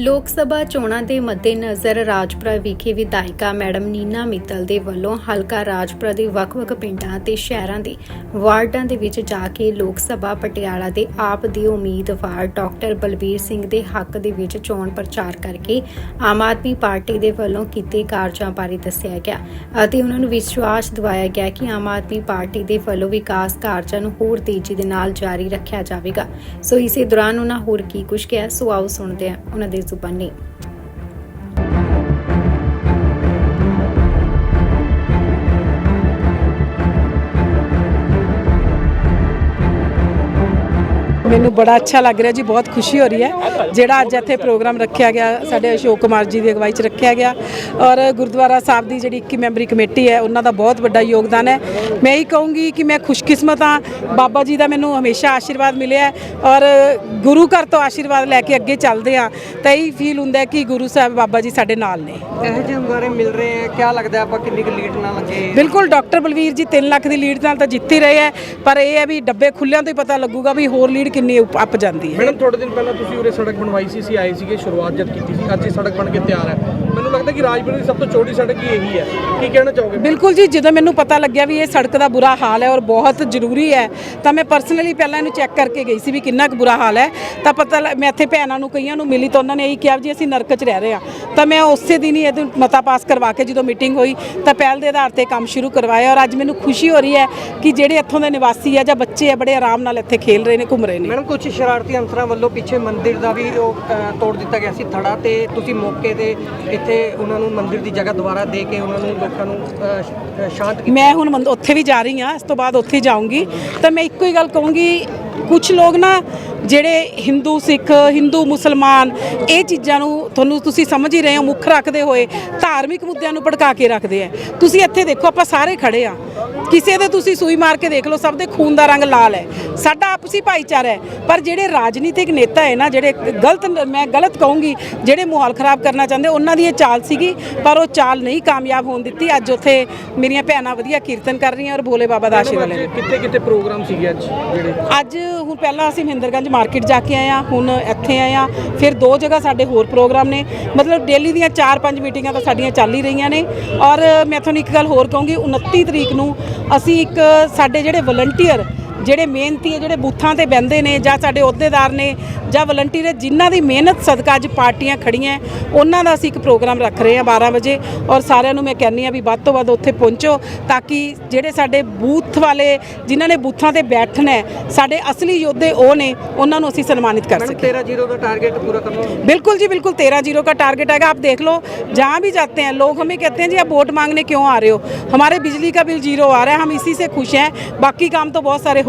ਲੋਕ ਸਭਾ ਚੋਣਾਂ ਦੇ ਮੱਦੇਨਜ਼ਰ ਰਾਜਪੁਰਾ ਵਿਖੇ ਵਿਧਾਇਕਾ ਮੈਡਮ ਨੀਨਾ ਮਿੱਤਲ ਦੇ ਵੱਲੋਂ ਹਲਕਾ ਰਾਜਪੁਰਾ ਦੇ ਵੱਖ-ਵੱਖ ਪਿੰਡਾਂ ਤੇ ਸ਼ਹਿਰਾਂ ਦੇ ਵਾਰਡਾਂ ਦੇ ਵਿੱਚ ਜਾ ਕੇ ਲੋਕ ਸਭਾ ਪਟਿਆਲਾ ਦੇ ਆਪ ਦੇ ਉਮੀਦਵਾਰ ਡਾਕਟਰ ਬਲਬੀਰ ਸਿੰਘ ਦੇ ਹੱਕ ਦੇ ਵਿੱਚ ਚੋਣ ਪ੍ਰਚਾਰ ਕਰਕੇ ਆਮ ਆਦਮੀ ਪਾਰਟੀ ਦੇ ਵੱਲੋਂ ਕੀਤੇ ਕਾਰਜਾਂ ਬਾਰੇ ਦੱਸਿਆ ਗਿਆ ਅਤੇ ਉਹਨਾਂ ਨੂੰ ਵਿਸ਼ਵਾਸ ਦਿਵਾਇਆ ਗਿਆ ਕਿ ਆਮ ਆਦਮੀ ਪਾਰਟੀ ਦੇ ਵੱਲੋਂ ਵਿਕਾਸ ਕਾਰਜਾਂ ਨੂੰ ਹੋਰ ਤੇਜ਼ੀ ਦੇ ਨਾਲ ਜਾਰੀ ਰੱਖਿਆ ਜਾਵੇਗਾ। ਸੋ ਇਸੇ ਦੌਰਾਨ ਉਹਨਾਂ ਹੋਰ ਕੀ ਕੁਝ ਕਿਹਾ, ਸੋ ਆਓ ਸੁਣਦੇ ਹਾਂ ਉਹਨਾਂ ਦੇ సుబ్బన్ని ਮੈਨੂੰ ਬੜਾ ਅੱਛਾ ਲੱਗ ਰਿਹਾ ਜੀ ਬਹੁਤ ਖੁਸ਼ੀ ਹੋ ਰਹੀ ਹੈ। ਜਿਹੜਾ ਅੱਜ ਇੱਥੇ ਪ੍ਰੋਗਰਾਮ ਰੱਖਿਆ ਗਿਆ ਸਾਡੇ ਅਸ਼ੋਕ ਕੁਮਾਰ ਜੀ ਦੀ ਅਗਵਾਈ 'ਚ ਰੱਖਿਆ ਗਿਆ। ਔਰ ਗੁਰਦੁਆਰਾ ਸਾਹਿਬ ਦੀ ਜਿਹੜੀ 21 ਮੈਂਬਰੀ ਕਮੇਟੀ ਹੈ ਉਹਨਾਂ ਦਾ ਬਹੁਤ ਵੱਡਾ ਯੋਗਦਾਨ ਹੈ। ਮੈਂ ਇਹ ਕਹੂੰਗੀ ਕਿ ਮੈਂ ਖੁਸ਼ਕਿਸਮਤ ਹਾਂ। ਬਾਬਾ ਜੀ ਦਾ ਮੈਨੂੰ ਹਮੇਸ਼ਾ ਆਸ਼ੀਰਵਾਦ ਮਿਲਿਆ ਔਰ ਗੁਰੂ ਘਰ ਤੋਂ ਆਸ਼ੀਰਵਾਦ ਲੈ ਕੇ ਅੱਗੇ ਚੱਲਦੇ ਹਾਂ। ਤਾਂ ਇਹ ਫੀਲ ਹੁੰਦਾ ਕਿ ਗੁਰੂ ਸਾਹਿਬ ਬਾਬਾ ਜੀ ਸਾਡੇ ਨਾਲ ਨੇ। ਇਹੋ ਜਿਹੇ ਹੁੰਗਾਰੇ ਮਿਲ ਰਹੇ ਹੈ। ਕਿਆ ਲੱਗਦਾ ਆਪਾਂ ਕਿੰਨੀ ਕੁ ਲੀਡ ਨਾਲ ਲੱਗੇ ਬਿਲਕੁਲ ਡਾਕਟਰ ਬਲਵੀਰ ਜੀ 3 ਲੱਖ ਦੀ ਲੀਡ ਨਾਲ ਤਾਂ ਜਿੱਤ ਹੀ ਰਹੇ ਹੈ। ਪਰ ਇਹ ਹੈ ਵੀ ਡੱਬੇ ਖੁੱਲਿਆਂ ਤੋਂ ਹੀ ਪਤਾ ਲੱਗੂਗਾ ਵੀ ਹੋਰ ਲੀਡ ਕਿੰਨੀ ਉੱਪ- ਅੱਪ ਜਾਂਦੀ ਹੈ। ਮੈਡਮ ਥੋੜੇ ਦਿਨ ਪਹਿਲਾਂ ਤੁਸੀਂ ਉਰੇ ਸੜਕ ਬਣਵਾਈ ਸੀ ਸੀ ਆਏ ਸੀਗੇ, ਸ਼ੁਰੂਆਤ ਜਦ ਕੀਤੀ ਸੀ, ਅੱਜ ਇਹ ਸੜਕ ਬਣ ਕੇ ਤਿਆਰ ਹੈ। ਮੈਨੂੰ ਲੱਗਦਾ ਕਿ ਰਾਜਪੁਰ ਦੀ ਸਭ ਤੋਂ ਚੌੜੀ ਸੜਕ ਹੀ ਇਹੀ ਹੈ। ਕੀ ਕਹਿਣਾ ਚਾਹੋਗੇ? ਬਿਲਕੁਲ ਜੀ ਜਦੋਂ ਮੈਨੂੰ ਪਤਾ ਲੱਗਿਆ ਵੀ ਇਹ ਸੜਕ ਦਾ ਬੁਰਾ ਹਾਲ ਹੈ ਔਰ ਬਹੁਤ ਜ਼ਰੂਰੀ ਹੈ ਤਾਂ ਮੈਂ ਪਰਸਨਲੀ ਪਹਿਲਾਂ ਇਹਨੂੰ ਚੈੱਕ ਕਰਕੇ ਗਈ ਸੀ ਵੀ ਕਿੰਨਾ ਕੁ ਬੁਰਾ ਹਾਲ ਹੈ। ਤਾਂ ਪਤਾ ਮੈਂ ਇੱਥੇ ਭੈਣਾਂ ਨੂੰ ਕਈਆਂ ਨੂੰ ਮਿਲੀ ਤਾਂ ਉਹਨਾਂ ਨੇ ਇਹੀ ਕਿਹਾ ਜੀ ਅਸੀਂ ਨਰਕ 'ਚ ਰਹਿ ਰਹੇ ਹਾਂ। ਤਾਂ ਮੈਂ ਉਸੇ ਦਿਨ ਹੀ ਇਹਦੇ ਮਤਾ ਪਾਸ ਕਰਵਾ ਕੇ ਜਦੋਂ ਮੀਟਿੰਗ ਹੋਈ ਤਾਂ ਪਹਿਲ ਦੇ ਆਧਾਰ ਤੇ ਕੰਮ ਸ਼ੁਰੂ ਕਰਵਾਇਆ ਔਰ ਅੱਜ ਮੈਨੂੰ ਖੁਸ਼ੀ ਹੋ ਰਹੀ ਹੈ ਕਿ ਜਿਹੜੇ ਇੱਥੋਂ ਦੇ ਨਿਵਾਸੀ ਆ ਜਾਂ ਬੱਚੇ ਆ ਬੜੇ ਆਰਾਮ ਨਾਲ ਇੱਥੇ ਖੇਲ ਰਹੇ ਨੇ ਘੁੰਮ ਰਹੇ ਨੇ। ਮੈਡਮ ਕੁਝ ਸ਼ਰਾਰਤੀ ਅੰਸਰਾਂ ਵੱਲੋਂ ਪਿੱਛੇ ਮੰਦਿਰ ਦਾ ਵੀ ਉਹ ਅ, ਤੋੜ ਦਿੱਤਾ ਗਿਆ ਸੀ ਥੜਾ ਤੇ ਤੁਸੀਂ ਮੌਕੇ ਤੇ ਇੱਥੇ ਉਹਨਾਂ ਨੂੰ ਮੰਦਿਰ ਦੀ ਜਗ੍ਹਾ ਦੁਬਾਰਾ ਦੇ ਕੇ ਉਹਨਾਂ ਨੂੰ ਲੋਕਾਂ ਨੂੰ ਅ, ਸ਼- ਅ, ਸ਼ਾਂਤ ਕੀਤਾ? ਮੈਂ ਹੁਣ ਮੰਦ- ਉੱਥੇ ਵੀ ਜਾ ਰਹੀ ਹਾਂ ਇਸ ਤੋਂ ਬਾਅਦ ਉੱਥੇ ਹੀ ਜਾਊਂਗੀ। ਤਾਂ ਮੈਂ ਇੱਕੋ ਹੀ ਗੱਲ ਕਹੂੰਗੀ ਕੁਝ ਲੋਕ ਨਾ ਜਿਹੜੇ ਹਿੰਦੂ ਸਿੱਖ ਹਿੰਦੂ ਮੁਸਲਮਾਨ ਇਹ ਚੀਜ਼ਾਂ ਨੂੰ ਤੁਹਾਨੂੰ ਤੁਸੀਂ ਸਮਝ ਹੀ ਰਹੇ ਹੋ ਮੁੱਖ ਰੱਖਦੇ ਹੋਏ ਧਾਰਮਿਕ ਮੁੱਦਿਆਂ ਨੂੰ ਭੜਕਾ ਕੇ ਰੱਖਦੇ ਆ। ਤੁਸੀਂ ਇੱਥੇ ਦੇਖੋ ਆਪਾਂ ਸਾਰੇ ਖੜੇ ਆ। ਕਿਸੇ ਦੇ ਤੁਸੀਂ ਸੂਈ ਮਾਰ ਕੇ ਦੇਖ ਲਓ ਸਭ ਦੇ ਖੂਨ ਦਾ ਰੰਗ ਲਾਲ ਹੈ। ਸਾਡਾ ਆਪਸੀ ਭਾਈਚਾਰਾ ਹੈ ਪਰ ਜਿਹੜੇ ਰਾਜਨੀਤਿਕ ਨੇਤਾ ਹੈ ਨਾ ਜਿਹੜੇ ਗਲਤ ਮੈਂ ਗਲਤ ਕਹੂੰਗੀ ਜਿਹੜੇ ਮਾਹੌਲ ਖਰਾਬ ਕਰਨਾ ਚਾਹੁੰਦੇ ਉਹਨਾਂ ਦੀ ਇਹ ਚਾਲ ਸੀਗੀ ਪਰ ਉਹ ਚਾਲ ਨਹੀਂ ਕਾਮਯਾਬ ਹੋਣ ਦਿੱਤੀ। ਅੱਜ ਉੱਥੇ ਮੇਰੀਆਂ ਭੈਣਾਂ ਵਧੀਆ ਕੀਰਤਨ ਕਰ ਰਹੀਆਂ ਔਰ ਭੋਲੇ ਬਾਬਾ ਦਾ ਆਸ਼ੀਰਵਾਦ ਲੈ ਕਿੱਥੇ ਕਿੱਥੇ ਪ੍ਰੋਗਰਾਮ ਸੀਗੇ ਅੱਜ ਜਿਹੜੇ? ਅੱਜ ਹੁਣ ਪਹਿਲਾਂ ਅਸੀਂ ਮਹਿੰਦਰਗੰਜ ਮਾਰਕੀਟ ਜਾ ਕੇ ਆਏ ਆ ਹੁਣ ਇੱਥੇ ਆਏ ਆ ਫਿਰ ਦੋ ਜਗ੍ਹਾ ਸਾਡੇ ਹੋਰ ਪ੍ਰੋਗਰਾਮ ਨੇ। ਮਤਲਬ ਡੇਲੀ ਦੀਆਂ 4-5 ਮੀਟਿੰਗਾਂ ਤਾਂ ਸਾਡੀਆਂ ਚੱਲ ਹੀ ਰਹੀਆਂ ਨੇ। ਔਰ ਮੈਂ ਤੁਹਾਨੂੰ ਇੱਕ ਗੱਲ ਹੋਰ ਕਹੂੰਗੀ 29 ਤਰੀਕ ਨੂੰ ਅਸੀਂ ਇੱਕ ਸਾਡੇ ਜਿਹੜੇ ਵਲੰਟੀਅਰ ਜਿਹੜੇ ਮਿਹਨਤੀ ਹੈ ਜਿਹੜੇ ਬੂਥਾਂ ਤੇ ਬਹਿੰਦੇ ਨੇ ਜਾਂ ਸਾਡੇ ਅਹੁਦੇਦਾਰ ਨੇ ਜਾਂ ਵਲੰਟੀਅਰ ਜਿਨ੍ਹਾਂ ਦੀ ਮਿਹਨਤ ਸਦਕਾ ਅੱਜ ਪਾਰਟੀਆਂ ਖੜੀਆਂ ਹੈ, ਉਹਨਾਂ ਦਾ ਅਸੀਂ ਇੱਕ ਪ੍ਰੋਗਰਾਮ ਰੱਖ ਰਹੇ ਹਾਂ 12 ਵਜੇ ਔਰ ਸਾਰਿਆਂ ਨੂੰ ਮੈਂ ਕਹਿੰਨੀ ਆ ਵੀ ਵੱਧ ਤੋਂ ਵੱਧ ਉੱਥੇ ਪਹੁੰਚੋ ਤਾਂ ਕਿ ਜਿਹੜੇ ਸਾਡੇ ਬੂਥ ਵਾਲੇ ਜਿਨ੍ਹਾਂ ਨੇ ਬੂਥਾਂ ਤੇ ਬੈਠਣਾ ਹੈ ਸਾਡੇ ਅਸਲੀ ਯੋਧੇ ਉਹ ਨੇ ਉਹਨਾਂ ਨੂੰ ਅਸੀਂ ਸਨਮਾਨਿਤ ਕਰ मैडम ਸਕੀਏ तेरह जीरो का टारगेट पूरा करना बिल्कुल जी बिल्कुल तेरह जीरो का टारगेट आएगा आप देख लो जहाँ भी जाते हैं लोग हमें कहते हैं जी आप वोट मांगने क्यों आ रहे हो हमारे बिजली का बिल जीरो आ रहा है हम इसी से खुश हैं बाकी काम तो बहुत सारे हो